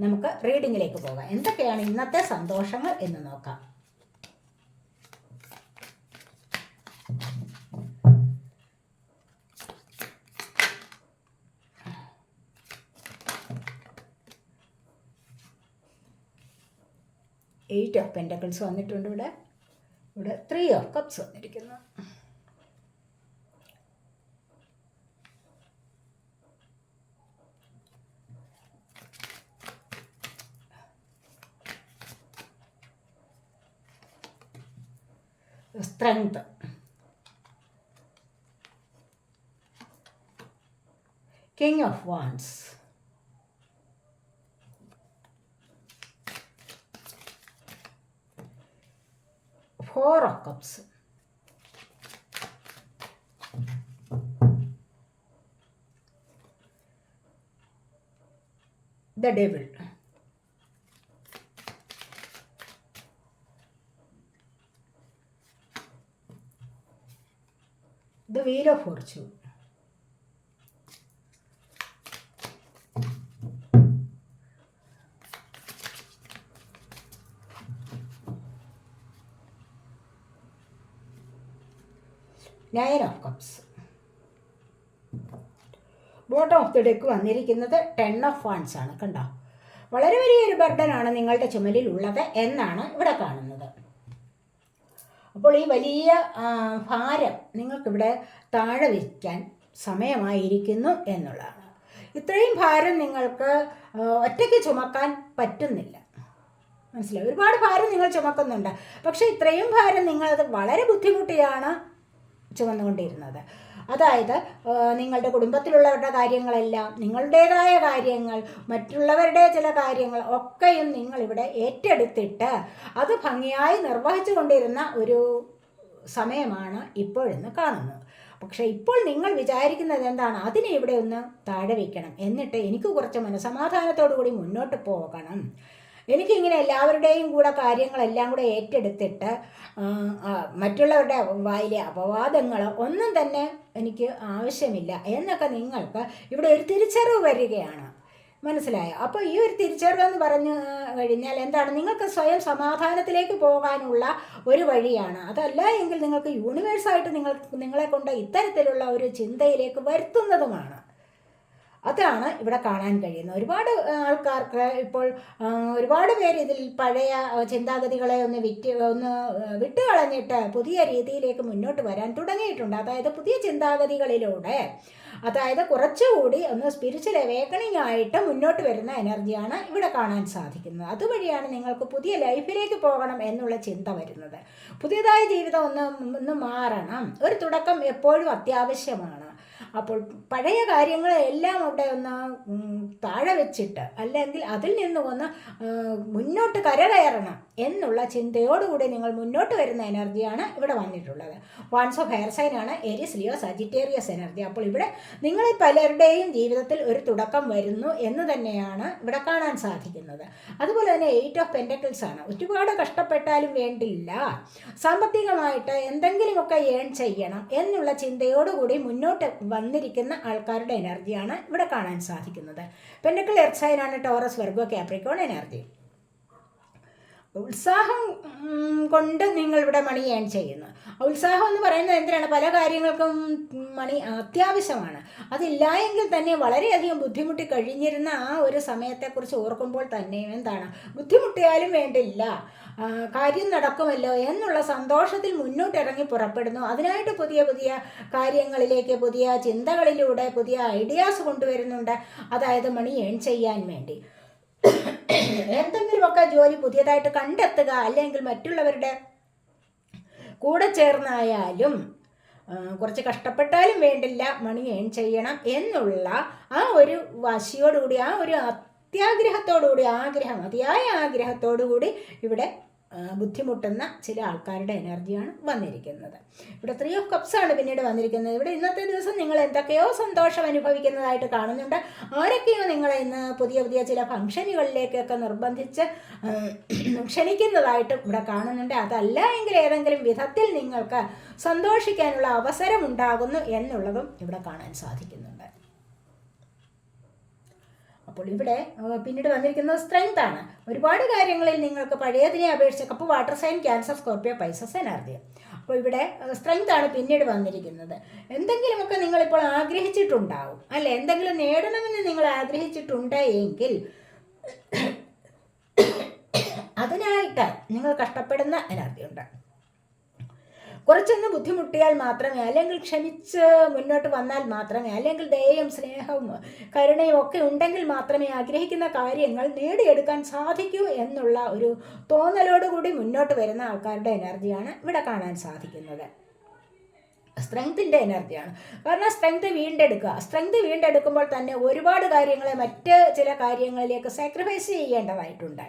നമുക്ക് റീഡിങ്ങിലേക്ക് പോകാം. എന്തൊക്കെയാണ് ഇന്നത്തെ സന്തോഷങ്ങൾ എന്ന് നോക്കാം. എയ്റ്റ് ഓഫ് പെന്റക്കിൾസ് വന്നിട്ടുണ്ട് ഇവിടെ. ഇവിടെ ത്രീ ഓഫ് കപ്സ് വന്നിരിക്കുന്നു. Strength king of wands four of cups the devil the wheel of fortune nine of cups bottom of the deck വന്നിരിക്കുന്നത് ടെൻ ഓഫ് ഫാൻസ് ആണ് കണ്ടോ? വളരെ വലിയൊരു ബർഡനാണ് നിങ്ങളുടെ ചുമലിൽ ഉള്ളത് എന്നാണ് ഇവിടെ കാണുന്നത്. അപ്പോൾ ഈ വലിയ ഭാരം നിങ്ങൾക്കിവിടെ താഴെ വയ്ക്കാൻ സമയമായിരിക്കുന്നു എന്നുള്ളതാണ്. ഇത്രയും ഭാരം നിങ്ങൾക്ക് ഒറ്റയ്ക്ക് ചുമക്കാൻ പറ്റുന്നില്ല. മനസ്സിലായി? ഒരുപാട് ഭാരം നിങ്ങൾ ചുമക്കുന്നുണ്ട്. പക്ഷേ ഇത്രയും ഭാരം നിങ്ങളത് വളരെ ബുദ്ധിമുട്ടിയാണ് ചുമന്നുകൊണ്ടിരുന്നത്. അതായത് നിങ്ങളുടെ കുടുംബത്തിലുള്ളവരുടെ കാര്യങ്ങളെല്ലാം നിങ്ങളുടേതായ കാര്യങ്ങൾ മറ്റുള്ളവരുടെ ചില കാര്യങ്ങൾ ഒക്കെയും നിങ്ങളിവിടെ ഏറ്റെടുത്തിട്ട് അത് ഭംഗിയായി നിർവഹിച്ചു കൊണ്ടിരുന്ന ഒരു സമയമാണ് ഇപ്പോഴെന്ന് കാണുന്നത്. പക്ഷേ ഇപ്പോൾ നിങ്ങൾ വിചാരിക്കുന്നത് എന്താണ്? അതിനെ ഇവിടെ ഒന്ന് താഴെ വയ്ക്കണം എന്നിട്ട് എനിക്ക് കുറച്ച് മനസമാധാനത്തോടു കൂടി മുന്നോട്ട് പോകണം. എനിക്കിങ്ങനെ എല്ലാവരുടെയും കൂടെ കാര്യങ്ങളെല്ലാം കൂടെ ഏറ്റെടുത്തിട്ട് മറ്റുള്ളവരുടെ വായിലെ അപവാദങ്ങൾ ഒന്നും തന്നെ എനിക്ക് ആവശ്യമില്ല എന്നൊക്കെ നിങ്ങൾക്ക് ഇവിടെ ഒരു തിരിച്ചറിവ് വരികയാണ്. മനസ്സിലായോ? അപ്പോൾ ഈ ഒരു തിരിച്ചറിവ് എന്ന് പറഞ്ഞു കഴിഞ്ഞാൽ എന്താണ്? നിങ്ങൾക്ക് സ്വയം സമാധാനത്തിലേക്ക് പോകാനുള്ള ഒരു വഴിയാണ്. അതല്ല എങ്കിൽ നിങ്ങൾക്ക് യൂണിവേഴ്സായിട്ട് നിങ്ങൾ നിങ്ങളെ കൊണ്ട് ഇത്തരത്തിലുള്ള ഒരു ചിന്തയിലേക്ക് വരുത്തുന്നതുമാണ്. അതാണ് ഇവിടെ കാണാൻ കഴിയുന്നത്. ഒരുപാട് ആൾക്കാർക്ക് ഇപ്പോൾ ഒരുപാട് പേര് ഇതിൽ പഴയ ചിന്താഗതികളെ ഒന്ന് വിറ്റ് ഒന്ന് വിട്ടുകളഞ്ഞിട്ട് പുതിയ രീതിയിലേക്ക് മുന്നോട്ട് വരാൻ തുടങ്ങിയിട്ടുണ്ട്. അതായത് പുതിയ ചിന്താഗതികളിലൂടെ അതായത് കുറച്ചുകൂടി ഒന്ന് സ്പിരിച്വൽ അവേക്കണിംഗ് ആയിട്ട് മുന്നോട്ട് വരുന്ന എനർജിയാണ് ഇവിടെ കാണാൻ സാധിക്കുന്നത്. അതുവഴിയാണ് നിങ്ങൾക്ക് പുതിയ ലൈഫിലേക്ക് പോകണം എന്നുള്ള ചിന്ത വരുന്നത്. പുതിയതായ ജീവിതം ഒന്ന് ഒന്ന് മാറണം. ഒരു തുടക്കം എപ്പോഴും അത്യാവശ്യമാണ്. അപ്പോൾ പഴയ കാര്യങ്ങളെല്ലാം അവിടെ ഒന്ന് താഴെ വെച്ചിട്ട് അല്ലെങ്കിൽ അതിൽ നിന്ന് ഒന്ന് മുന്നോട്ട് കരകയറണം. എന്നുള്ള ചിന്തയോടുകൂടി നിങ്ങൾ മുന്നോട്ട് വരുന്ന എനർജിയാണ് ഇവിടെ വന്നിട്ടുള്ളത്. വൺസ് ഓഫ് ഹെയർ ആണ് എരിസ് ലിയോ സജിറ്റേറിയസ് എനർജി അപ്പോൾ ഇവിടെ നിങ്ങളിൽ പലരുടെയും ജീവിതത്തിൽ ഒരു തുടക്കം വരുന്നു എന്ന് തന്നെയാണ് ഇവിടെ കാണാൻ സാധിക്കുന്നത്. അതുപോലെ തന്നെ എയ്റ്റ് ഓഫ് പെന്റക്കിൾസ് ആണ്. ഒരുപാട് കഷ്ടപ്പെട്ടാലും വേണ്ടില്ല. സാമ്പത്തികമായിട്ട് എന്തെങ്കിലുമൊക്കെ ഏൺ ചെയ്യണം എന്നുള്ള ചിന്തയോടുകൂടി മുന്നോട്ട് വന്നിരിക്കുന്ന ആൾക്കാരുടെ എനർജിയാണ് ഇവിടെ കാണാൻ സാധിക്കുന്നത്. പെന്റക്കിൾ എർസൈനാണ് ടോറസ് വെർഗോ കാപ്രിക്കോൺ എനർജി ഉത്സാഹം കൊണ്ട് നിങ്ങൾ ഇവിടെ മണി ഏൺ ചെയ്യുന്നു ഉത്സാഹം എന്ന് പറയുന്നത് എന്തിനാണ്? പല കാര്യങ്ങൾക്കും മണി അത്യാവശ്യമാണ്. അതില്ല എങ്കിൽ തന്നെ വളരെയധികം ബുദ്ധിമുട്ടി കഴിഞ്ഞിരുന്ന ആ ഒരു സമയത്തെക്കുറിച്ച് ഓർക്കുമ്പോൾ തന്നെ എന്താണ്? ബുദ്ധിമുട്ടിയാലും വേണ്ടില്ല. കാര്യം നടക്കുമല്ലോ എന്നുള്ള സന്തോഷത്തിൽ മുന്നോട്ടിറങ്ങി പുറപ്പെടുന്നു. അതിനായിട്ട് പുതിയ പുതിയ കാര്യങ്ങളിലേക്ക് പുതിയ ചിന്തകളിലൂടെ പുതിയ ഐഡിയാസ് കൊണ്ടുവരുന്നുണ്ട്. അതായത് മണി ഏൺ ചെയ്യാൻ വേണ്ടി. എന്തെങ്കിലുമൊക്കെ ജോലി പുതിയതായിട്ട് കണ്ടെത്തുക അല്ലെങ്കിൽ മറ്റുള്ളവരുടെ കൂടെ ചേർന്നായാലും കുറച്ച് കഷ്ടപ്പെട്ടാലും വേണ്ടില്ല മണി ഏൺ ചെയ്യണം എന്നുള്ള ആ ഒരു വാശിയോടുകൂടി ആ ഒരു അത്യാഗ്രഹത്തോടുകൂടി ആഗ്രഹം അതിയായ ആഗ്രഹത്തോടുകൂടി ഇവിടെ ബുദ്ധിമുട്ടുന്ന ചില ആൾക്കാരുടെ എനർജിയാണ് വന്നിരിക്കുന്നത്. ഇവിടെ ത്രീ ഓഫ് കപ്സാണ് പിന്നീട് വന്നിരിക്കുന്നത്. ഇവിടെ ഇന്നത്തെ ദിവസം നിങ്ങൾ എന്തൊക്കെയോ സന്തോഷം അനുഭവിക്കുന്നതായിട്ട് കാണുന്നുണ്ട്. ആരൊക്കെയോ നിങ്ങൾ ഇന്ന് പുതിയ പുതിയ ചില ഫംഗ്ഷനുകളിലേക്കൊക്കെ നിർബന്ധിച്ച് ക്ഷണിക്കുന്നതായിട്ട് ഇവിടെ കാണുന്നുണ്ട്. അതല്ല എങ്കിൽ ഏതെങ്കിലും വിധത്തിൽ നിങ്ങൾക്ക് സന്തോഷിക്കാനുള്ള അവസരമുണ്ടാകുന്നു എന്നുള്ളതും ഇവിടെ കാണാൻ സാധിക്കുന്നുണ്ട് അപ്പോൾ ഇവിടെ പിന്നീട് വന്നിരിക്കുന്നത് സ്ട്രെങ്ത് ആണ്. ഒരുപാട് കാര്യങ്ങളിൽ നിങ്ങൾക്ക് പഴയതിനെ അപേക്ഷിച്ച് cup water sign Cancer Scorpio Pisces energy അപ്പോൾ ഇവിടെ സ്ട്രെങ്ത് ആണ് പിന്നീട് വന്നിരിക്കുന്നത്. എന്തെങ്കിലുമൊക്കെ നിങ്ങളിപ്പോൾ ആഗ്രഹിച്ചിട്ടുണ്ടാവും. അല്ലെ? എന്തെങ്കിലും നേടണമെന്ന് നിങ്ങൾ ആഗ്രഹിച്ചിട്ടുണ്ട് എങ്കിൽ അതിനായിട്ട് നിങ്ങൾ കഷ്ടപ്പെടുന്ന എനർജി ഉണ്ട്. കുറച്ചൊന്ന് ബുദ്ധിമുട്ടിയാൽ മാത്രമേ അല്ലെങ്കിൽ ക്ഷമിച്ച് മുന്നോട്ട് വന്നാൽ മാത്രമേ അല്ലെങ്കിൽ ദയയും സ്നേഹവും കരുണയും ഒക്കെ ഉണ്ടെങ്കിൽ മാത്രമേ ആഗ്രഹിക്കുന്ന കാര്യങ്ങൾ നേടിയെടുക്കാൻ സാധിക്കൂ എന്നുള്ള ഒരു തോന്നലോടുകൂടി മുന്നോട്ട് വരുന്ന ആൾക്കാരുടെ എനർജിയാണ് ഇവിടെ കാണാൻ സാധിക്കുന്നത്. സ്ട്രെങ്ത്തിന്റെ എനർജിയാണ്. കാരണം സ്ട്രെങ്ത് വീണ്ടെടുക്കുക. സ്ട്രെങ്ത് വീണ്ടെടുക്കുമ്പോൾ തന്നെ ഒരുപാട് കാര്യങ്ങളെ മറ്റ് ചില കാര്യങ്ങളിലേക്ക് സാക്രിഫൈസ് ചെയ്യേണ്ടതായിട്ടുണ്ട്.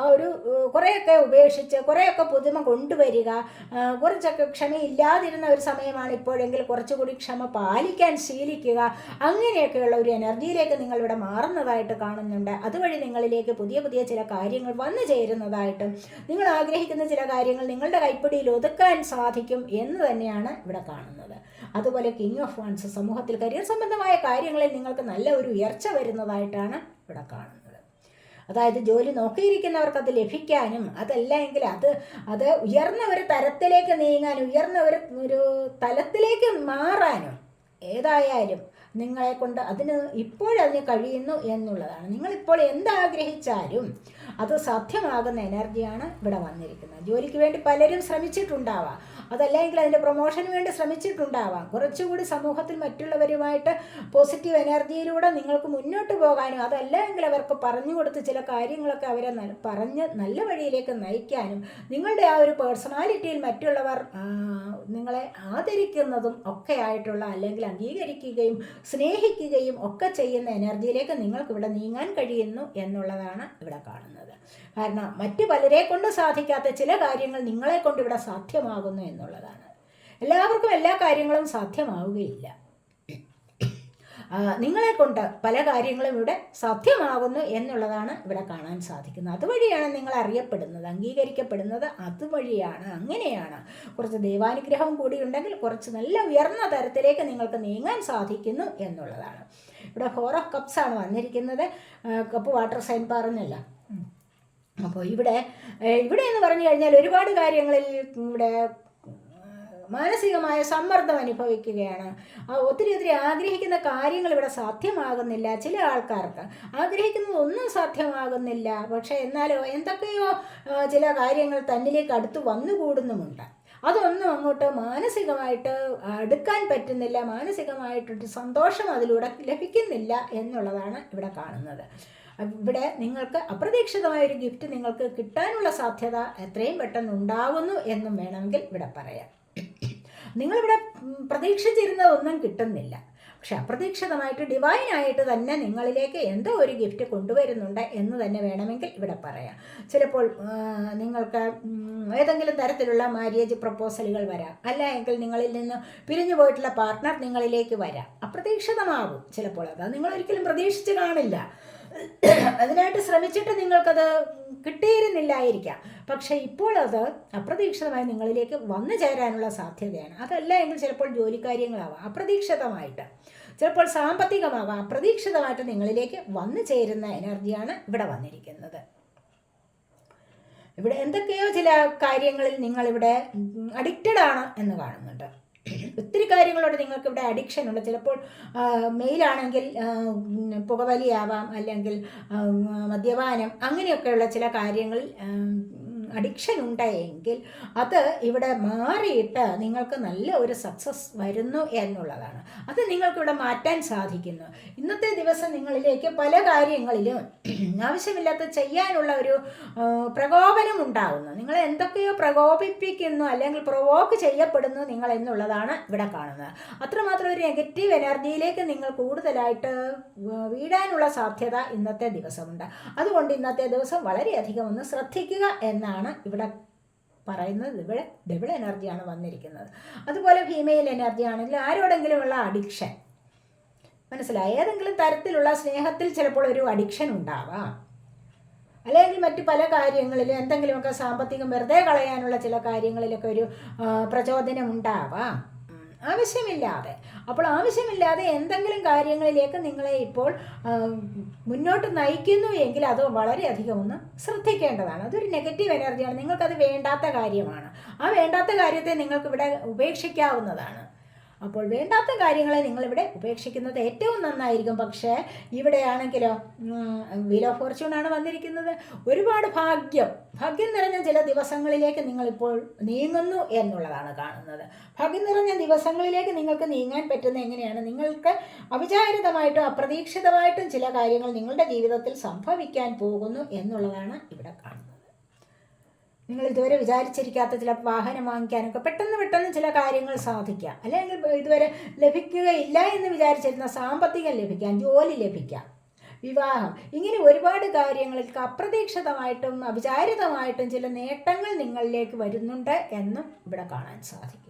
ആ ഒരു കുറേയൊക്കെ ഉപേക്ഷിച്ച് കുറേയൊക്കെ പുതുമ കൊണ്ടുവരിക കുറച്ചൊക്കെ ക്ഷമയില്ലാതിരുന്ന ഒരു സമയമാണ് ഇപ്പോഴെങ്കിൽ കുറച്ചുകൂടി ക്ഷമ പാലിക്കാൻ ശീലിക്കുക. അങ്ങനെയൊക്കെയുള്ള ഒരു എനർജിയിലേക്ക് നിങ്ങളിവിടെ മാറുന്നതായിട്ട് കാണുന്നുണ്ട്. അതുവഴി നിങ്ങളിലേക്ക് പുതിയ പുതിയ ചില കാര്യങ്ങൾ വന്നു ചേരുന്നതായിട്ടും നിങ്ങൾ ആഗ്രഹിക്കുന്ന ചില കാര്യങ്ങൾ നിങ്ങളുടെ കൈപ്പിടിയിൽ ഒതുക്കാൻ സാധിക്കും എന്ന് തന്നെയാണ് ഇവിടെ കാണുന്നത്. അതുപോലെ കിങ് ഓഫ് വൺസ് സമൂഹത്തിൽ കരിയർ സംബന്ധമായ കാര്യങ്ങളിൽ നിങ്ങൾക്ക് നല്ല ഒരു ഉയർച്ച വരുന്നതായിട്ടാണ് ഇവിടെ കാണുന്നത്. അതായത് ജോലി നോക്കിയിരിക്കുന്നവർക്ക് അത് ലഭിക്കാനും അതല്ല എങ്കിൽ അത് അത് ഉയർന്ന ഒരു തരത്തിലേക്ക് നീങ്ങാനും ഉയർന്ന ഒരു ഒരു തലത്തിലേക്ക് മാറാനും ഏതായാലും നിങ്ങളെ കൊണ്ട് അതിന് ഇപ്പോഴതിന് കഴിയുന്നു എന്നുള്ളതാണ്. നിങ്ങളിപ്പോൾ എന്താഗ്രഹിച്ചാലും അത് സാധ്യമാകുന്ന എനർജിയാണ് ഇവിടെ വന്നിരിക്കുന്നത്. ജോലിക്ക് വേണ്ടി പലരും ശ്രമിച്ചിട്ടുണ്ടാവാം. അതല്ലെങ്കിൽ അതിന്റെ പ്രൊമോഷന് വേണ്ടി ശ്രമിച്ചിട്ടുണ്ടാവാം. കുറച്ചുകൂടി സമൂഹത്തിൽ മറ്റുള്ളവരുമായിട്ട് പോസിറ്റീവ് എനർജിയിലൂടെ നിങ്ങൾക്ക് മുന്നോട്ട് പോകാനും അതല്ലെങ്കിൽ അവർക്ക് പറഞ്ഞു കൊടുത്ത് ചില കാര്യങ്ങളൊക്കെ അവരെ പറഞ്ഞ് നല്ല വഴിയിലേക്ക് നയിക്കാനും നിങ്ങളുടെ ആ ഒരു പേഴ്സണാലിറ്റിയിൽ മറ്റുള്ളവർ നിങ്ങളെ ആദരിക്കുന്നതും ഒക്കെ ആയിട്ടുള്ള അല്ലെങ്കിൽ അംഗീകരിക്കുകയും സ്നേഹിക്കുകയും ഒക്കെ ചെയ്യുന്ന എനർജിയിലേക്ക് നിങ്ങൾക്ക് ഇവിടെ നീങ്ങാൻ കഴിയുന്നു എന്നുള്ളതാണ് ഇവിടെ കാണുന്നത്. കാരണം മറ്റ് പലരെ കൊണ്ട് സാധിക്കാത്ത ചില കാര്യങ്ങൾ നിങ്ങളെ കൊണ്ട് ഇവിടെ സാധ്യമാകുന്നു എന്നുള്ളതാണ്. എല്ലാവർക്കും എല്ലാ കാര്യങ്ങളും സാധ്യമാവുകയില്ല. നിങ്ങളെ കൊണ്ട് പല കാര്യങ്ങളും ഇവിടെ സാധ്യമാകുന്നു എന്നുള്ളതാണ് ഇവിടെ കാണാൻ സാധിക്കുന്നത്. അതുവഴിയാണ് നിങ്ങൾ അറിയപ്പെടുന്നത് അംഗീകരിക്കപ്പെടുന്നത്. അതുവഴിയാണ് അങ്ങനെയാണ്. കുറച്ച് ദൈവാനുഗ്രഹം കൂടി ഉണ്ടെങ്കിൽ കുറച്ച് നല്ല ഉയർന്ന തരത്തിലേക്ക് നിങ്ങൾക്ക് നീങ്ങാൻ സാധിക്കുന്നു എന്നുള്ളതാണ്. ഇവിടെ ഫോർ ഓഫ് കപ്സ് ആണ് വന്നിരിക്കുന്നത്. കപ്പ് വാട്ടർ സൈൻ പറഞ്ഞല്ല. അപ്പോൾ ഇവിടെ ഇവിടെ എന്ന് പറഞ്ഞു കഴിഞ്ഞാൽ ഒരുപാട് കാര്യങ്ങളിൽ ഇവിടെ മാനസികമായ സമ്മർദ്ദം അനുഭവിക്കുകയാണ്. ഒത്തിരി ഒത്തിരി ആഗ്രഹിക്കുന്ന കാര്യങ്ങൾ ഇവിടെ സാധ്യമാകുന്നില്ല. ചില ആൾക്കാർക്ക് ആഗ്രഹിക്കുന്നത് ഒന്നും സാധ്യമാകുന്നില്ല. പക്ഷേ എന്നാലോ എന്തൊക്കെയോ ചില കാര്യങ്ങൾ തന്നിലേക്ക് അടുത്ത് വന്നുകൂടുന്നുമുണ്ട് അതൊന്നും അങ്ങോട്ട് മാനസികമായിട്ട് അടുക്കാൻ പറ്റുന്നില്ല. മാനസികമായിട്ടൊരു സന്തോഷം അതിലൂടെ ലഭിക്കുന്നില്ല എന്നുള്ളതാണ് ഇവിടെ കാണുന്നത്. ഇവിടെ നിങ്ങൾക്ക് അപ്രതീക്ഷിതമായ ഒരു ഗിഫ്റ്റ് നിങ്ങൾക്ക് കിട്ടാനുള്ള സാധ്യത എത്രയും പെട്ടെന്ന് ഉണ്ടാകുന്നു എന്നും വേണമെങ്കിൽ ഇവിടെ പറയാം. നിങ്ങളിവിടെ പ്രതീക്ഷിച്ചിരുന്ന ഒന്നും കിട്ടുന്നില്ല. പക്ഷെ അപ്രതീക്ഷിതമായിട്ട് ഡിവൈൻ ആയിട്ട് തന്നെ നിങ്ങളിലേക്ക് എന്തോ ഒരു ഗിഫ്റ്റ് കൊണ്ടുവരുന്നുണ്ട് എന്ന് തന്നെ വേണമെങ്കിൽ ഇവിടെ പറയാം. ചിലപ്പോൾ നിങ്ങൾക്ക് ഏതെങ്കിലും തരത്തിലുള്ള മാര്യേജ് പ്രപ്പോസലുകൾ വരാം. അല്ല എങ്കിൽ നിങ്ങളിൽ നിന്ന് പിരിഞ്ഞു പോയിട്ടുള്ള പാർട്ട്ണർ നിങ്ങളിലേക്ക് വരാം. അപ്രതീക്ഷിതമാകും ചിലപ്പോൾ. അത് നിങ്ങൾ ഒരിക്കലും പ്രതീക്ഷിച്ച് കാണില്ല. അതിനായിട്ട് ശ്രമിച്ചിട്ട് നിങ്ങൾക്കത് കിട്ടിയിരുന്നില്ലായിരിക്കാം. പക്ഷേ ഇപ്പോൾ അത് അപ്രതീക്ഷിതമായി നിങ്ങളിലേക്ക് വന്നു ചേരാനുള്ള സാധ്യതയാണ്. അതല്ല എങ്കിൽ ചിലപ്പോൾ ജോലിക്കാര്യങ്ങളാവാം അപ്രതീക്ഷിതമായിട്ട്. ചിലപ്പോൾ സാമ്പത്തികമാവാം അപ്രതീക്ഷിതമായിട്ട് നിങ്ങളിലേക്ക് വന്നു ചേരുന്ന എനർജിയാണ് ഇവിടെ വന്നിരിക്കുന്നത്. ഇവിടെ എന്തൊക്കെയോ ചില കാര്യങ്ങളിൽ നിങ്ങളിവിടെ അഡിക്റ്റഡ് ആണ് എന്ന് കാണുന്നുണ്ട്. ഒത്തിരി കാര്യങ്ങളോട് നിങ്ങൾക്ക് ഇവിടെ അഡിക്ഷൻ ഉണ്ട്. ചിലപ്പോൾ മെയിലാണെങ്കിൽ പുകവലിയാവാം അല്ലെങ്കിൽ മദ്യപാനം അങ്ങനെയൊക്കെയുള്ള ചില കാര്യങ്ങളിൽ അഡിക്ഷൻ ഉണ്ടെങ്കിൽ അത് ഇവിടെ മാറിയിട്ട് നിങ്ങൾക്ക് നല്ല ഒരു സക്സസ് വരുന്നു എന്നുള്ളതാണ്. അത് നിങ്ങൾക്കിവിടെ മാറ്റാൻ സാധിക്കുന്നു. ഇന്നത്തെ ദിവസം നിങ്ങളിലേക്ക് പല കാര്യങ്ങളിലും ആവശ്യമില്ലാത്ത ചെയ്യാനുള്ള ഒരു പ്രകോപനം ഉണ്ടാകുന്നു നിങ്ങൾ എന്തൊക്കെയോ പ്രകോപിപ്പിക്കുന്നു അല്ലെങ്കിൽ പ്രൊവോക്ക് ചെയ്യപ്പെടുന്നു നിങ്ങൾ എന്നുള്ളതാണ് ഇവിടെ കാണുന്നത്. അത്രമാത്രം ഒരു നെഗറ്റീവ് എനർജിയിലേക്ക് നിങ്ങൾ കൂടുതലായിട്ട് വീഴാനുള്ള സാധ്യത ഇന്നത്തെ ദിവസമുണ്ട്. അതുകൊണ്ട് ഇന്നത്തെ ദിവസം വളരെയധികം ഒന്ന് ശ്രദ്ധിക്കുക എന്നാണ് ഇവിടെ പറയുന്നത്. ഇവിടെ ഡബിൾ എനർജിയാണ് വന്നിരിക്കുന്നത്. അതുപോലെ ഫീമെയിൽ എനർജി ആണെങ്കിൽ ആരോടെങ്കിലുമുള്ള അഡിക്ഷൻ മനസ്സിലായി? ഏതെങ്കിലും തരത്തിലുള്ള സ്നേഹത്തിൽ ചിലപ്പോൾ ഒരു അഡിക്ഷൻ ഉണ്ടാവാം. അല്ലെങ്കിൽ മറ്റ് പല കാര്യങ്ങളിലും എന്തെങ്കിലുമൊക്കെ സാമ്പത്തികം വെറുതെ കളയാനുള്ള ചില കാര്യങ്ങളിലൊക്കെ ഒരു പ്രചോദനം ഉണ്ടാവാം. ആവശ്യമില്ലാതെ. അപ്പോൾ ആവശ്യമില്ലാതെ എന്തെങ്കിലും കാര്യങ്ങളിലേക്ക് നിങ്ങളെ ഇപ്പോൾ മുന്നോട്ട് നയിക്കുന്നു എങ്കിൽ അത് വളരെയധികം ഒന്ന് ശ്രദ്ധിക്കേണ്ടതാണ്. അതൊരു നെഗറ്റീവ് എനർജിയാണ് നിങ്ങൾക്കത് വേണ്ടാത്ത കാര്യമാണ്. ആ വേണ്ടാത്ത കാര്യത്തെ നിങ്ങൾക്കിവിടെ ഉപേക്ഷിക്കാവുന്നതാണ്. അപ്പോൾ വേണ്ടാത്ത കാര്യങ്ങളെ നിങ്ങളിവിടെ ഉപേക്ഷിക്കുന്നത് ഏറ്റവും നന്നായിരിക്കും. പക്ഷേ ഇവിടെയാണെങ്കിലോ വീൽ ഓഫ് ഫോർച്യൂണാണ് വന്നിരിക്കുന്നത്. ഒരുപാട് ഭാഗ്യം ഭാഗ്യം നിറഞ്ഞ ചില ദിവസങ്ങളിലേക്ക് നിങ്ങളിപ്പോൾ നീങ്ങുന്നു എന്നുള്ളതാണ് കാണുന്നത്. ഭാഗ്യം നിറഞ്ഞ ദിവസങ്ങളിലേക്ക് നിങ്ങൾക്ക് നീങ്ങാൻ പറ്റുന്ന എങ്ങനെയാണ്? നിങ്ങൾക്ക് അവിചാരിതമായിട്ടും അപ്രതീക്ഷിതമായിട്ടും ചില കാര്യങ്ങൾ നിങ്ങളുടെ ജീവിതത്തിൽ സംഭവിക്കാൻ പോകുന്നു എന്നുള്ളതാണ് ഇവിടെ കാണുന്നത്. നിങ്ങൾ ഇതുവരെ വിചാരിച്ചിരിക്കാത്ത ചില വാഹനം വാങ്ങിക്കാനൊക്കെ പെട്ടെന്ന് പെട്ടെന്ന് ചില കാര്യങ്ങൾ സാധിക്കാം. അല്ലെങ്കിൽ ഇതുവരെ ലഭിക്കുകയില്ല എന്ന് വിചാരിച്ചിരുന്ന സാമ്പത്തികം ലഭിക്കാം ജോലി ലഭിക്കാം വിവാഹം. ഇങ്ങനെ ഒരുപാട് കാര്യങ്ങൾക്ക് അപ്രതീക്ഷിതമായിട്ടും അവിചാരിതമായിട്ടും ചില നേട്ടങ്ങൾ നിങ്ങളിലേക്ക് വരുന്നുണ്ട് എന്നും ഇവിടെ കാണാൻ സാധിക്കും.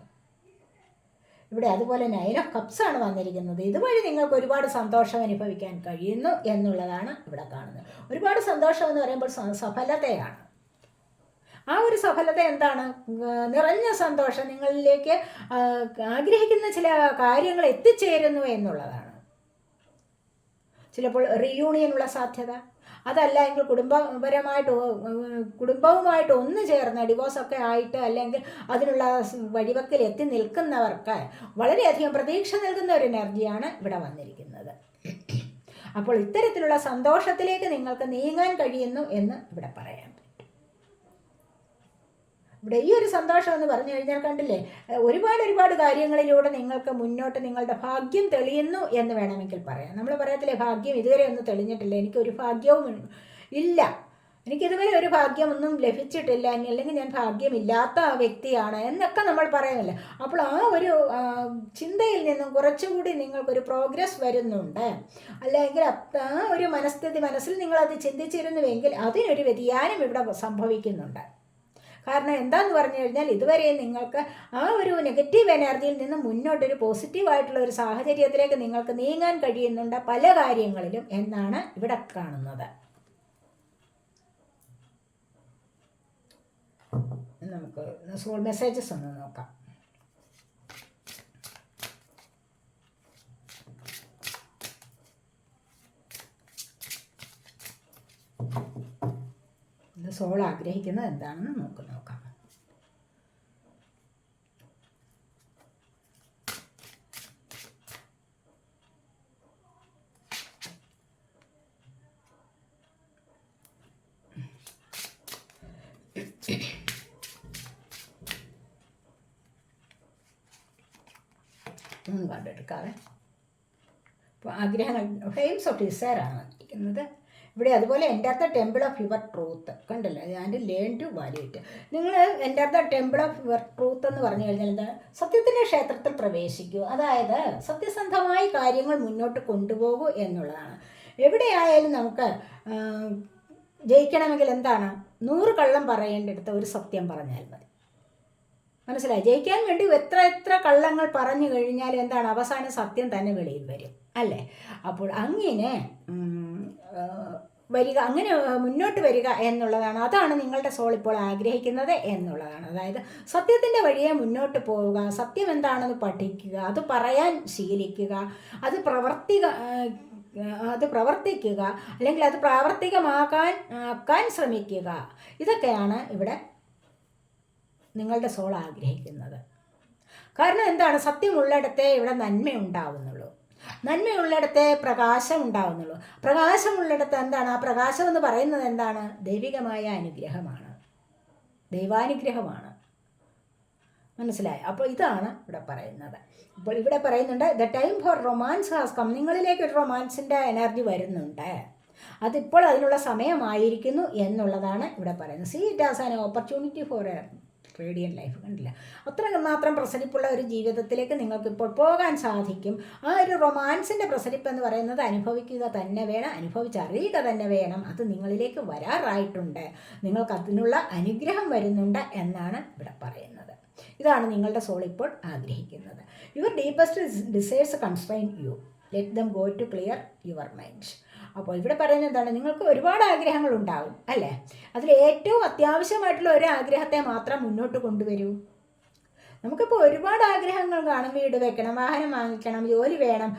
ഇവിടെ അതുപോലെ നയൻ ഓഫ് കപ്സ് ആണ് വന്നിരിക്കുന്നത്. ഇതുവഴി നിങ്ങൾക്ക് ഒരുപാട് സന്തോഷം അനുഭവിക്കാൻ കഴിയുന്നു എന്നുള്ളതാണ് ഇവിടെ കാണുന്നത്. ഒരുപാട് സന്തോഷം എന്ന് പറയുമ്പോൾ സഫലതയാണ്. ആ ഒരു സഫലത എന്താണ്? നിറഞ്ഞ സന്തോഷം നിങ്ങളിലേക്ക് ആഗ്രഹിക്കുന്ന ചില കാര്യങ്ങൾ എത്തിച്ചേരുന്നു എന്നുള്ളതാണ്. ചിലപ്പോൾ റീയൂണിയനുള്ള സാധ്യത. അതല്ല എങ്കിൽ കുടുംബപരമായിട്ട് കുടുംബവുമായിട്ട് ഒന്ന് ചേർന്ന് ഡിവോഴ്സൊക്കെ ആയിട്ട് അല്ലെങ്കിൽ അതിനുള്ള വഴിവക്കിൽ എത്തി നിൽക്കുന്നവർക്ക് വളരെയധികം പ്രതീക്ഷ നൽകുന്ന ഒരു എനർജിയാണ് ഇവിടെ വന്നിരിക്കുന്നത്. അപ്പോൾ ഇത്തരത്തിലുള്ള സന്തോഷത്തിലേക്ക് നിങ്ങൾക്ക് നീങ്ങാൻ കഴിയുന്നു എന്ന് ഇവിടെ പറയാം. ഇവിടെ ഈ ഒരു സന്തോഷം എന്ന് പറഞ്ഞു കഴിഞ്ഞാൽ കണ്ടില്ലേ ഒരുപാട് ഒരുപാട് കാര്യങ്ങളിലൂടെ നിങ്ങൾക്ക് മുന്നോട്ട് നിങ്ങളുടെ ഭാഗ്യം തെളിയുന്നു എന്ന് വേണമെങ്കിൽ പറയാം. നമ്മൾ പറയത്തില്ലേ ഭാഗ്യം ഇതുവരെ ഒന്നും തെളിഞ്ഞിട്ടില്ല എനിക്ക് ഒരു ഭാഗ്യവും ഇല്ല. എനിക്കിതുവരെ ഒരു ഭാഗ്യമൊന്നും ലഭിച്ചിട്ടില്ല അല്ലെങ്കിൽ ഞാൻ ഭാഗ്യമില്ലാത്ത വ്യക്തിയാണ് എന്നൊക്കെ നമ്മൾ പറയുന്നില്ല. അപ്പോൾ ആ ഒരു ചിന്തയിൽ നിന്നും കുറച്ചുകൂടി നിങ്ങൾക്കൊരു പ്രോഗ്രസ് വരുന്നുണ്ട്. അല്ലെങ്കിൽ ആ ഒരു മനസ്ഥിതി മനസ്സിൽ നിങ്ങളത് ചിന്തിച്ചിരുന്നുവെങ്കിൽ അതിനൊരു വ്യതിയാനം ഇവിടെ സംഭവിക്കുന്നുണ്ട്. കാരണം എന്താന്ന് പറഞ്ഞു കഴിഞ്ഞാൽ ഇതുവരെ നിങ്ങൾക്ക് ആ ഒരു നെഗറ്റീവ് എനർജിയിൽ നിന്ന് മുന്നോട്ടൊരു പോസിറ്റീവായിട്ടുള്ള ഒരു സാഹചര്യത്തിലേക്ക് നിങ്ങൾക്ക് നീങ്ങാൻ കഴിയുന്നുണ്ട് പല കാര്യങ്ങളിലും എന്നാണ് ഇവിടെ കാണുന്നത്. നമുക്ക് സോൾ മെസ്സേജസ് ഒന്ന് നോക്കാം. ഇത് സോൾ ആഗ്രഹിക്കുന്നത് എന്താണെന്ന് നമുക്ക് നോക്കാം. മൂന്ന് കാർഡ് അപ്പോൾ ആഗ്രഹങ്ങൾ ഫ്ലെയിംസ് ഓഫ് ഡിസയറാണ് ഇരിക്കുന്നത്. ഇവിടെ അതുപോലെ എന്റെ അർത്ഥ ടെമ്പിൾ ഓഫ് യുവർ ട്രൂത്ത് കണ്ടല്ലോ? And learn to value it നിങ്ങൾ എന്റെ അർത്ഥ ടെമ്പിൾ ഓഫ് യുവർ ട്രൂത്ത് എന്ന് പറഞ്ഞു കഴിഞ്ഞാൽ എന്താ? സത്യത്തിന്റെ ക്ഷേത്രത്തിൽ പ്രവേശിക്കൂ. അതായത് സത്യസന്ധമായി കാര്യങ്ങൾ മുന്നോട്ട് കൊണ്ടുപോകൂ എന്നുള്ളതാണ്. എവിടെയായാലും നമുക്ക് ജയിക്കണമെങ്കിൽ എന്താണ്? നൂറ് കള്ളം പറയേണ്ടടുത്ത് ഒരു സത്യം പറഞ്ഞാൽ മതി. മനസ്സിലായി? ജയിക്കാൻ വേണ്ടി എത്ര എത്ര കള്ളങ്ങൾ പറഞ്ഞു കഴിഞ്ഞാൽ എന്താണ്? അവസാനം സത്യം തന്നെ വെളിയിൽ വരും. അല്ലേ? അപ്പോൾ അങ്ങനെ വരിക അങ്ങനെ മുന്നോട്ട് വരിക എന്നുള്ളതാണ്. അതാണ് നിങ്ങളുടെ സോൾ ഇപ്പോൾ ആഗ്രഹിക്കുന്നത് എന്നുള്ളതാണ്. അതായത് സത്യത്തിന്റെ വഴിയെ മുന്നോട്ട് പോവുക സത്യം എന്താണെന്ന് പഠിക്കുക അത് പറയാൻ ശീലിക്കുക അത് പ്രവർത്തിക അത് പ്രവർത്തിക്കുക അല്ലെങ്കിൽ അത് പ്രാവർത്തികമാക്കാൻ ആക്കാൻ ശ്രമിക്കുക. ഇതൊക്കെയാണ് ഇവിടെ നിങ്ങളുടെ സോൾ ആഗ്രഹിക്കുന്നത്. കാരണം എന്താണ്? സത്യമുള്ളിടത്തെ ഇവിടെ നന്മ ഉണ്ടാവുന്നുള്ളൂ നന്മയുള്ളിടത്തെ പ്രകാശം ഉണ്ടാവുന്നുള്ളൂ. പ്രകാശമുള്ളിടത്ത് എന്താണ്? ആ പ്രകാശം എന്ന് പറയുന്നത് എന്താണ്? ദൈവികമായ അനുഗ്രഹമാണ്. ദൈവാനുഗ്രഹമാണ്. മനസ്സിലായി? അപ്പോൾ ഇതാണ് ഇവിടെ പറയുന്നത്. അപ്പോൾ ഇവിടെ പറയുന്നുണ്ട് the time for romance has come നിങ്ങളിലേക്ക് ഒരു റൊമാൻസിന്റെ എനർജി വരുന്നുണ്ട്. അതിപ്പോൾ അതിനുള്ള സമയമായിരിക്കുന്നു എന്നുള്ളതാണ് ഇവിടെ പറയുന്നത്. See it as an opportunity for radiant life കണ്ടില്ല. അത്ര മാത്രം പ്രസരിപ്പുള്ള ഒരു ജീവിതത്തിലേക്ക് നിങ്ങൾക്ക് ഇപ്പോൾ പോകാൻ സാധിക്കും. ആ ഒരു റൊമാൻസിന്റെ പ്രസരിപ്പ് എന്ന് പറയുന്നത് അനുഭവിക്കുക തന്നെ വേണം അനുഭവിച്ചറിയുക തന്നെ വേണം. അത് നിങ്ങളിലേക്ക് വരാറായിട്ടുണ്ട്. നിങ്ങൾക്ക് അതിനുള്ള അനുഗ്രഹം വരുന്നുണ്ട് എന്നാണ് ഇവിടെ പറയുന്നത്. ഇതാണ് നിങ്ങളുടെ സോൾ ഇപ്പോൾ ആഗ്രഹിക്കുന്നത്. Your deepest desires constrain you let them go to clear your mind അപ്പോൾ ഇവിടെ പറയുന്നത് എന്താണ്? നിങ്ങൾക്ക് ഒരുപാട് ആഗ്രഹങ്ങൾ ഉണ്ടാവും അല്ലേ? അതിൽ ഏറ്റവും അത്യാവശ്യമായിട്ടുള്ള ഒരു ആഗ്രഹത്തെ മാത്രം മുന്നോട്ട് കൊണ്ടുവരൂ. നമുക്കിപ്പോൾ ഒരുപാട് ആഗ്രഹങ്ങൾ കാണും വീട് വെക്കണം വാഹനം വാങ്ങിക്കണം ജോലി വേണം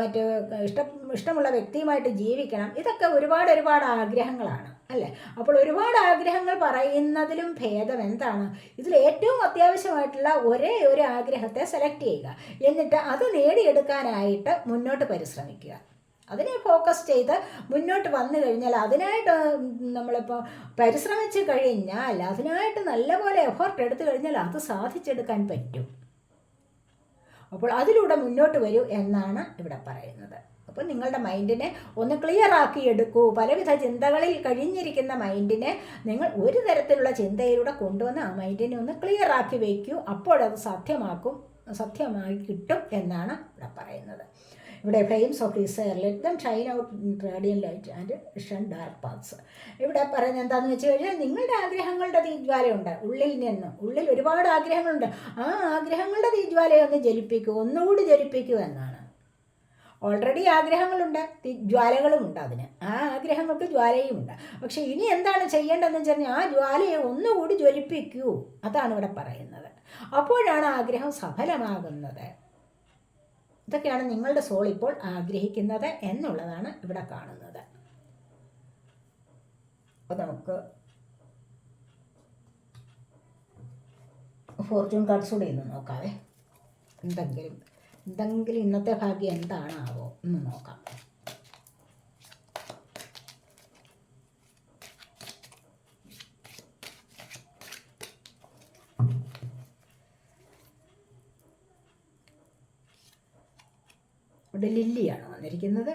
മറ്റ് ഇഷ്ടം ഇഷ്ടമുള്ള വ്യക്തിയുമായിട്ട് ജീവിക്കണം. ഇതൊക്കെ ഒരുപാട് ഒരുപാട് ആഗ്രഹങ്ങളാണ് അല്ലേ? അപ്പോൾ ഒരുപാട് ആഗ്രഹങ്ങൾ പറയുന്നതിലും ഭേദം എന്താണ്? ഇതിൽ ഏറ്റവും അത്യാവശ്യമായിട്ടുള്ള ഒരേ ഒരു ആഗ്രഹത്തെ സെലക്ട് ചെയ്യുക. എന്നിട്ട് അത് നേടിയെടുക്കാനായിട്ട് മുന്നോട്ട് പരിശ്രമിക്കുക. അതിനെ ഫോക്കസ് ചെയ്ത് മുന്നോട്ട് വന്നു കഴിഞ്ഞാൽ അതിനായിട്ട് നമ്മളിപ്പോൾ പരിശ്രമിച്ച് കഴിഞ്ഞാൽ അതിനായിട്ട് നല്ലപോലെ എഫേർട്ട് എടുത്തു കഴിഞ്ഞാൽ അത് സാധിച്ചെടുക്കാൻ പറ്റും. അപ്പോൾ അതിലൂടെ മുന്നോട്ട് വരൂ എന്നാണ് ഇവിടെ പറയുന്നത്. അപ്പോൾ നിങ്ങളുടെ മൈൻഡിനെ ഒന്ന് ക്ലിയർ ആക്കി എടുക്കൂ. പലവിധ ചിന്തകളിൽ കഴിഞ്ഞിരിക്കുന്ന മൈൻഡിനെ നിങ്ങൾ ഒരു തരത്തിലുള്ള ചിന്തയിലൂടെ കൊണ്ടുവന്ന് ആ മൈൻഡിനെ ഒന്ന് ക്ലിയർ ആക്കി വയ്ക്കൂ. അപ്പോഴത് സത്യമാക്കും സത്യമായി കിട്ടും എന്നാണ് ഇവിടെ പറയുന്നത്. ഇവിടെ flames of desire let them shine out radiant light and shun dark paths ഇവിടെ പറയുന്നത് എന്താണെന്ന് വെച്ച് കഴിഞ്ഞാൽ നിങ്ങളുടെ ആഗ്രഹങ്ങളുടെ തീജ്വാലയുണ്ട്. ഉള്ളിൽ നിന്ന് ഉള്ളിൽ ഒരുപാട് ആഗ്രഹങ്ങളുണ്ട്. ആ ആഗ്രഹങ്ങളുടെ തീജ്വാലയെ ഒന്ന് ജലിപ്പിക്കൂ ഒന്നുകൂടി ജലിപ്പിക്കൂ എന്നാണ്. ഓൾറെഡി ആഗ്രഹങ്ങളുണ്ട് ജ്വാലകളും ഉണ്ട് അതിന്. ആ ആഗ്രഹങ്ങൾക്ക് ജ്വാലയുമുണ്ട്. പക്ഷേ ഇനി എന്താണ് ചെയ്യേണ്ടതെന്ന് വെച്ച് കഴിഞ്ഞാൽ ആ ജ്വാലയെ ഒന്നുകൂടി ജ്വലിപ്പിക്കൂ. അതാണ് ഇവിടെ പറയുന്നത്. അപ്പോഴാണ് ആഗ്രഹം സഫലമാകുന്നത്. ഇതൊക്കെയാണ് നിങ്ങളുടെ സോൾ ഇപ്പോൾ ആഗ്രഹിക്കുന്നത് എന്നുള്ളതാണ് ഇവിടെ കാണുന്നത്. അപ്പോൾ നമുക്ക് ഫോർച്യൂൺ കാർഡ്സ് കൂടെ ഇന്ന് നോക്കാവേ. എന്തെങ്കിലും എന്തെങ്കിലും ഇന്നത്തെ ഭാഗ്യം എന്താണാവോ എന്ന് നോക്കാം. ഇവിടെ ലില്ലിയാണ് വന്നിരിക്കുന്നത്.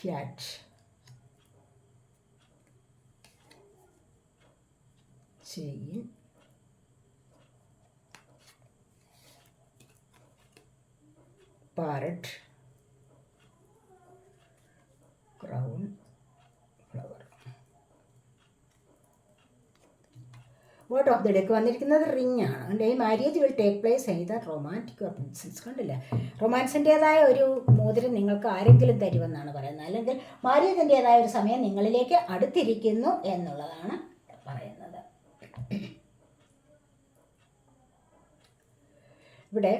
Cat chain parrot crown word of the deck വന്നിരിക്കുന്നത് റിംഗ് ആണ്. അതുകൊണ്ട് ഈ മാരേജ് വിൽ ടേക്ക് പ്ലേസ് ചെയ്ത റൊമാന്റിക് റൊമാൻസൻസ് കണ്ടില്ല? റൊമാൻസിന്റേതായ ഒരു മോതിരം നിങ്ങൾക്ക് ആരെങ്കിലും തരുമെന്നാണ് പറയുന്നത്. അല്ലെങ്കിൽ മാരേജിന്റേതായ ഒരു സമയം നിങ്ങളിലേക്ക് അടുത്തിരിക്കുന്നു എന്നുള്ളതാണ് പറയുന്നത്. ഇവിടെ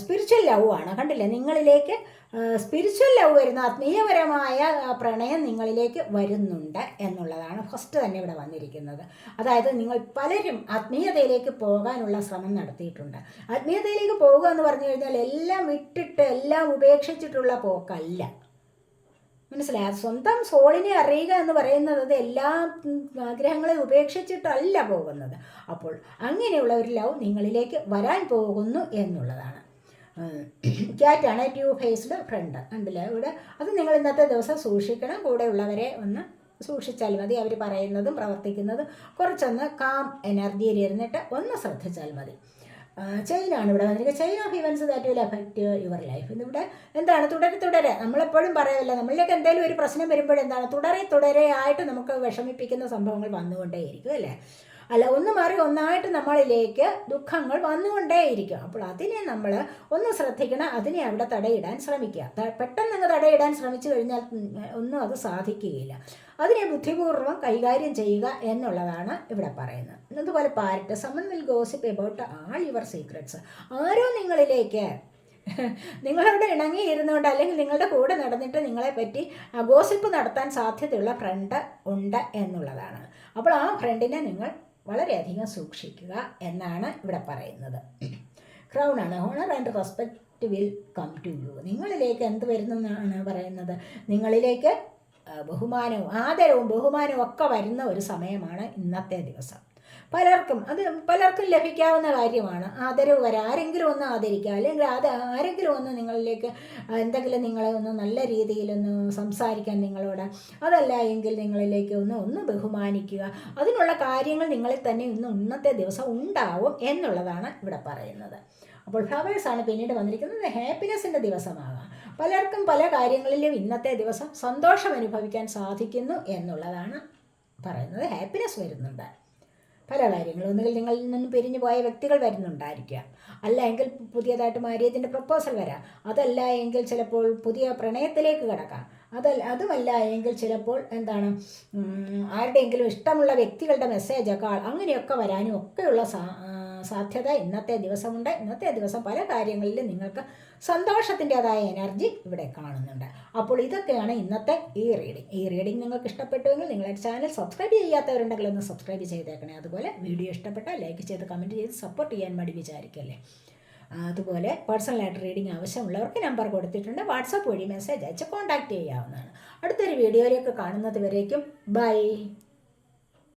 സ്പിരിച്വൽ ലവ് ആണ്. കണ്ടില്ലേ? നിങ്ങളിലേക്ക് സ്പിരിച്വൽ ലവ് വരുന്ന ആത്മീയപരമായ പ്രണയം നിങ്ങളിലേക്ക് വരുന്നുണ്ട് എന്നുള്ളതാണ് ഫസ്റ്റ് തന്നെ ഇവിടെ വന്നിരിക്കുന്നത്. അതായത് നിങ്ങൾ പലരും ആത്മീയതയിലേക്ക് പോകാനുള്ള ശ്രമം നടത്തിയിട്ടുണ്ട്. ആത്മീയതയിലേക്ക് പോകുക എന്ന് പറഞ്ഞു കഴിഞ്ഞാൽ എല്ലാം വിട്ടിട്ട് എല്ലാം ഉപേക്ഷിച്ചിട്ടുള്ള പോക്കല്ല. മനസ്സിലായി? സ്വന്തം സോളിനെ അറിയുക എന്ന് പറയുന്നത് എല്ലാ ആഗ്രഹങ്ങളെയും ഉപേക്ഷിച്ചിട്ടല്ല പോകുന്നത്. അപ്പോൾ അങ്ങനെയുള്ള ഒരു ലവ് നിങ്ങളിലേക്ക് വരാൻ പോകുന്നു എന്നുള്ളതാണ്. ക്യാറ്റാണ് ട്യൂ ഫേസ്ഡ് ഫ്രണ്ട് ഉണ്ടല്ലേ ഇവിടെ അത് നിങ്ങൾ ഇന്നത്തെ ദിവസം സൂക്ഷിക്കണം. കൂടെയുള്ളവരെ ഒന്ന് സൂക്ഷിച്ചാൽ മതി. അവർ പറയുന്നതും പ്രവർത്തിക്കുന്നതും കുറച്ചൊന്ന് കാം എനർജിയിൽ ഇരുന്നിട്ട് ഒന്ന് ശ്രദ്ധിച്ചാൽ മതി. ചെയിനാണ് ഇവിടെ വന്നിരിക്കുന്നത്. Chain of events that will affect your life ഇന്നിവിടെ എന്താണ്? തുടരെ തുടരെ. നമ്മളെപ്പോഴും പറയുമല്ലോ നമ്മളിലേക്ക് എന്തെങ്കിലും ഒരു പ്രശ്നം വരുമ്പോഴെന്താണ് തുടരെ തുടരെ ആയിട്ട് നമുക്ക് വിഷമിപ്പിക്കുന്ന സംഭവങ്ങൾ വന്നുകൊണ്ടേയിരിക്കും അല്ലേ? അല്ല ഒന്ന് മാറി ഒന്നായിട്ട് നമ്മളിലേക്ക് ദുഃഖങ്ങൾ വന്നുകൊണ്ടേയിരിക്കും. അപ്പോൾ അതിനെ നമ്മൾ ഒന്ന് ശ്രദ്ധിക്കണം അതിനെ അവിടെ തടയിടാൻ ശ്രമിക്കുക. പെട്ടെന്ന് അങ്ങ് തടയിടാൻ ശ്രമിച്ചു കഴിഞ്ഞാൽ ഒന്നും അത് സാധിക്കുകയില്ല. അതിനെ ബുദ്ധിപൂർവം കൈകാര്യം ചെയ്യുക എന്നുള്ളതാണ് ഇവിടെ പറയുന്നത്. അതുപോലെ parrot someone will gossip about all your secrets ആരോ നിങ്ങളിലേക്ക് നിങ്ങളവിടെ ഇണങ്ങി ഇരുന്നുകൊണ്ട് അല്ലെങ്കിൽ നിങ്ങളുടെ കൂടെ നടന്നിട്ട് നിങ്ങളെ പറ്റി ഗോസിപ്പ് നടത്താൻ സാധ്യതയുള്ള ഫ്രണ്ട് ഉണ്ട് എന്നുള്ളതാണ്. അപ്പോൾ ആ ഫ്രണ്ടിനെ നിങ്ങൾ വളരെയധികം സൂക്ഷിക്കുക എന്നാണ് ഇവിടെ പറയുന്നത്. ക്രൗൺ ആണ്. Honour and respect will come to you നിങ്ങളിലേക്ക് എന്ത് വരുന്നെന്നാണ് പറയുന്നത്? നിങ്ങളിലേക്ക് ബഹുമാനവും ആദരവും ബഹുമാനവും ഒക്കെ വരുന്ന ഒരു സമയമാണ് ഇന്നത്തെ ദിവസം. പലർക്കും അത് പലർക്കും ലഭിക്കാവുന്ന കാര്യമാണ്. ആദരവ് വരാം ആരെങ്കിലും ഒന്ന് ആദരിക്കുക അല്ലെങ്കിൽ അത് ആരെങ്കിലും ഒന്ന് നിങ്ങളിലേക്ക് എന്തെങ്കിലും നിങ്ങളെ ഒന്ന് നല്ല രീതിയിലൊന്ന് സംസാരിക്കാൻ നിങ്ങളോട് അതല്ല എങ്കിൽ നിങ്ങളിലേക്ക് ഒന്ന് ഒന്ന് ബഹുമാനിക്കുക. അതിനുള്ള കാര്യങ്ങൾ നിങ്ങളിൽ തന്നെ ഇന്ന് ഇന്നത്തെ ദിവസം ഉണ്ടാവും എന്നുള്ളതാണ് ഇവിടെ പറയുന്നത്. അപ്പോൾ ഫ്ലവേഴ്സാണ് പിന്നീട് വന്നിരിക്കുന്നത്. ഹാപ്പിനെസ്സിന്റെ ദിവസമാകാം. പലർക്കും പല കാര്യങ്ങളിലും ഇന്നത്തെ ദിവസം സന്തോഷം അനുഭവിക്കാൻ സാധിക്കുന്നു എന്നുള്ളതാണ് പറയുന്നത്. ഹാപ്പിനെസ് വരുന്നുണ്ട്. പല കാര്യങ്ങളും. ഒന്നുകിൽ നിങ്ങളിൽ നിന്ന് പിരിഞ്ഞു പോയ വ്യക്തികൾ വരുന്നുണ്ടായിരിക്കാം. അല്ല എങ്കിൽ പുതിയതായിട്ട് മാര്യേജിന്റെ പ്രപ്പോസൽ വരാം. അതല്ല എങ്കിൽ ചിലപ്പോൾ പുതിയ പ്രണയത്തിലേക്ക് കിടക്കാം. അതല്ല അതുമല്ല എങ്കിൽ ചിലപ്പോൾ എന്താണ് ആരുടെയെങ്കിലും ഇഷ്ടമുള്ള വ്യക്തികളുടെ മെസ്സേജൊക്കെ അങ്ങനെയൊക്കെ വരാനും ഒക്കെയുള്ള സാ സാധ്യത ഇന്നത്തെ ദിവസമുണ്ട്. ഇന്നത്തെ ദിവസം പല കാര്യങ്ങളിലും നിങ്ങൾക്ക് സന്തോഷത്തിന്റെതായ എനർജി ഇവിടെ കാണുന്നുണ്ട്. അപ്പോൾ ഇതൊക്കെയാണ് ഇന്നത്തെ ഈ റീഡിംഗ് ഈ റീഡിംഗ് നിങ്ങൾക്ക് ഇഷ്ടപ്പെട്ടുവെങ്കിൽ നിങ്ങളെ ചാനൽ സബ്സ്ക്രൈബ് ചെയ്യാത്തവരുണ്ടെങ്കിൽ ഒന്ന് സബ്സ്ക്രൈബ് ചെയ്തേക്കണേ. അതുപോലെ വീഡിയോ ഇഷ്ടപ്പെട്ടാൽ ലൈക്ക് ചെയ്ത് കമന്റ് ചെയ്ത് സപ്പോർട്ട് ചെയ്യാൻ വേണ്ടി വിചാരിക്കല്ലേ. അതുപോലെ പേഴ്സണലായിട്ട് റീഡിംഗ് ആവശ്യമുള്ളവർക്ക് നമ്പർ കൊടുത്തിട്ടുണ്ട്. വാട്സപ്പ് വഴി മെസ്സേജ് അയച്ച് കോൺടാക്റ്റ് ചെയ്യാവുന്നതാണ്. അടുത്തൊരു വീഡിയോയിലേക്ക് കാണുന്നത് വരേക്കും. ബൈ.